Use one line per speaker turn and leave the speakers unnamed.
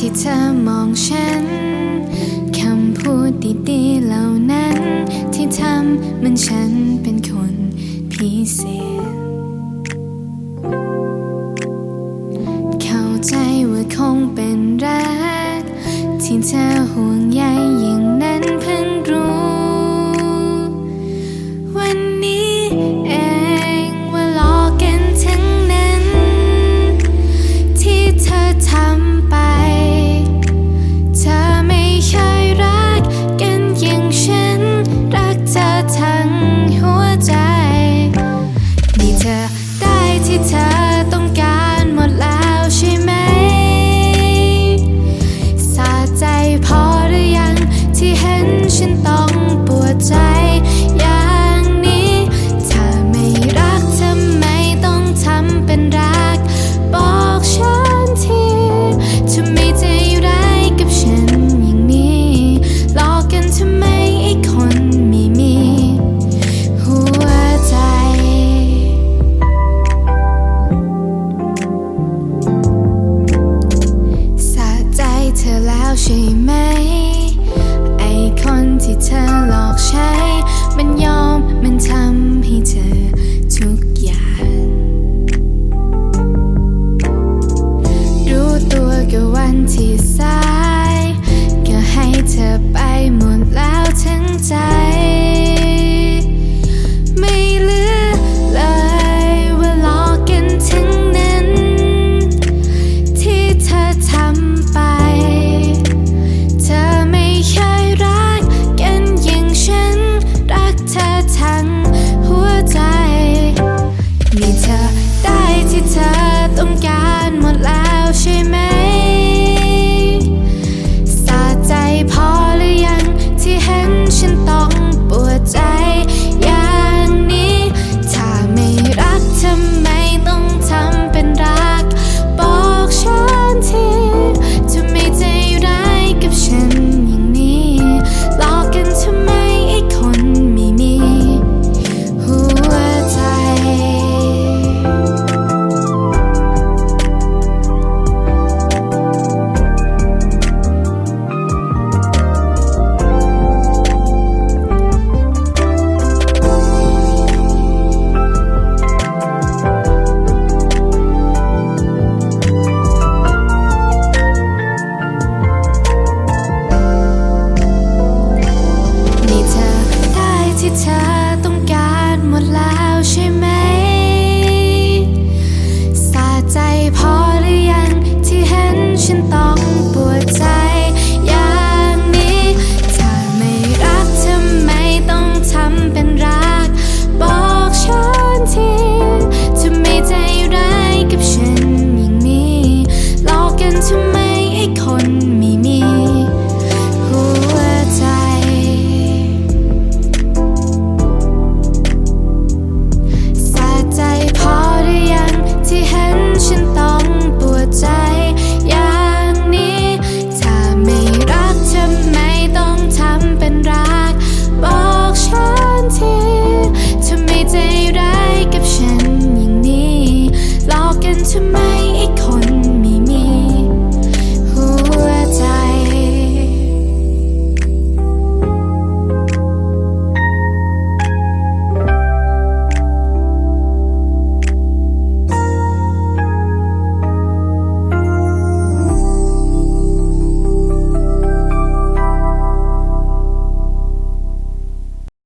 ที่เธอมองฉัน คำพูดดีๆเหล่านั้น ที่ทำมันฉันเป็นคนพิเศษ เข้าใจว่าคงเป็นรักที่เธอห่ว time. ที่เธอต้องการหมดแล้วใช่ไหม สาใจพอหรือยังที่เห็นฉันต้องปวดใจ